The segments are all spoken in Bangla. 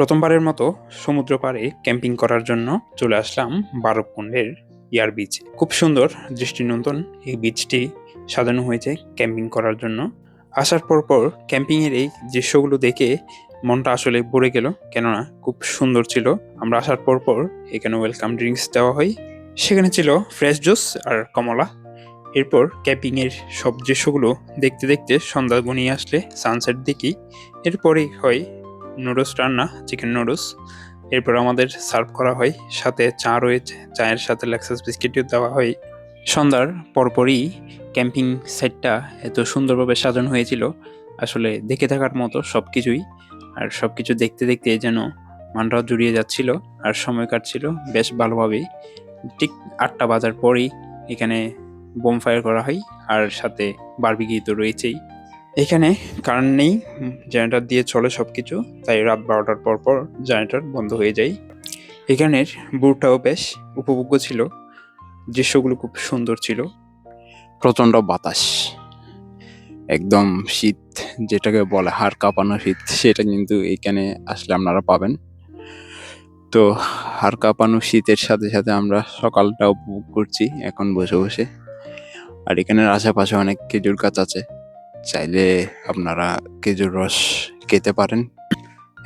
প্রথমবারের মতো সমুদ্র পাড়ে ক্যাম্পিং করার জন্য চলে আসলাম বারবকুণ্ডের ইয়ার বিচ খুব সুন্দর দৃষ্টিনন্দন এই বিচটি সাজানো হয়েছে ক্যাম্পিং করার জন্য। আসার পর পর ক্যাম্পিংয়ের এই দৃশ্যগুলো দেখে মনটা আসলে ভরে গেল, কেননা খুব সুন্দর ছিল। আমরা আসার পর পর এখানে ওয়েলকাম ড্রিঙ্কস দেওয়া হয়। সেখানে ছিল ফ্রেশ জুস আর কমলা। এরপর ক্যাম্পিংয়ের সব দৃশ্যগুলো দেখতে দেখতে সন্ধ্যা ঘনিয়ে আসলে সানসেট দেখি। এরপরেই হয় নুডলস রান্না চিকেন নুডলস এরপর আমাদের সার্ভ করা হয়, সাথে চা রয়েছে, চায়ের সাথে লেক্সাস বিস্কিটও দেওয়া হয়। সন্ধ্যার পরপরই ক্যাম্পিং সাইটটা এত সুন্দরভাবে সাজানো হয়েছিল, আসলে দেখে থাকার মতো সব কিছুই আর সব কিছু দেখতে দেখতে যেন মানরাও জুড়িয়ে যাচ্ছিল, আর সময় কাটছিল বেশ ভালোভাবেই। ঠিক আটটা বাজার পরেই এখানে বোম ফায়ার করা হয়, আর সাথে বারবিকি তো রয়েছেই। এখানে কারেন্ট নেই জেনারেটর দিয়ে চলে সব কিছু তাই রাত বারোটার পর পর জেনারেটর বন্ধ হয়ে যায়। এখানের বুটটাও বেশ উপভোগ্য ছিল, দৃশ্যগুলো খুব সুন্দর ছিল। প্রচণ্ড বাতাস। একদম শীত, যেটাকে বলে হাড় কাঁপানো শীত, সেটা কিন্তু এখানে আসলে আপনারা পাবেন। তো হাড় কাঁপানো শীতের সাথে সাথে আমরা সকালটা উপভোগ করছি, এখন বসে বসে। আর এখানের আশেপাশে অনেক খেজুর গাছ আছে। চাইলে আপনারা খেজুর রস খেতে পারেন।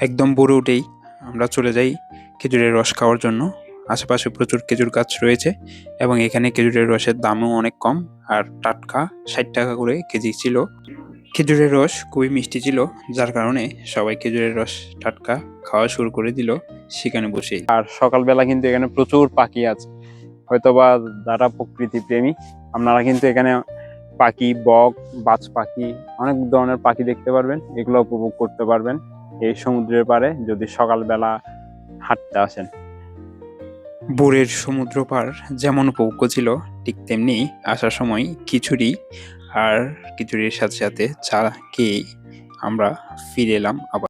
একদম ভোরে উঠেই আমরা চলে যাই খেজুরের রস খাওয়ার জন্য। আশেপাশে প্রচুর খেজুর গাছ রয়েছে এবং এখানে খেজুরের রসের দামও অনেক কম। আর টাটকা ষাট টাকা করে কেজি ছিল। খেজুরের রস খুবই মিষ্টি ছিল যার কারণে সবাই খেজুরের রস টাটকা খাওয়া শুরু করে দিল সেখানে বসেই। আর সকালবেলা কিন্তু এখানে প্রচুর পাখি আছে। হয়তোবা যারা প্রকৃতি প্রেমী আপনারা কিন্তু এখানে পাখি, বক, বাজ পাখি, অনেক ধরনের পাখি দেখতে পারবেন। এগুলো উপভোগ করতে পারবেন এই সমুদ্রের পারে যদি সকালবেলা হাঁটতে আসেন। বোরের সমুদ্র পার যেমন উপভোগ্য ছিল, ঠিক তেমনি আসার সময় খিচুড়ি আর খিচুড়ির সাথে সাথে চা খেয়ে আমরা ফিরে এলাম আবার।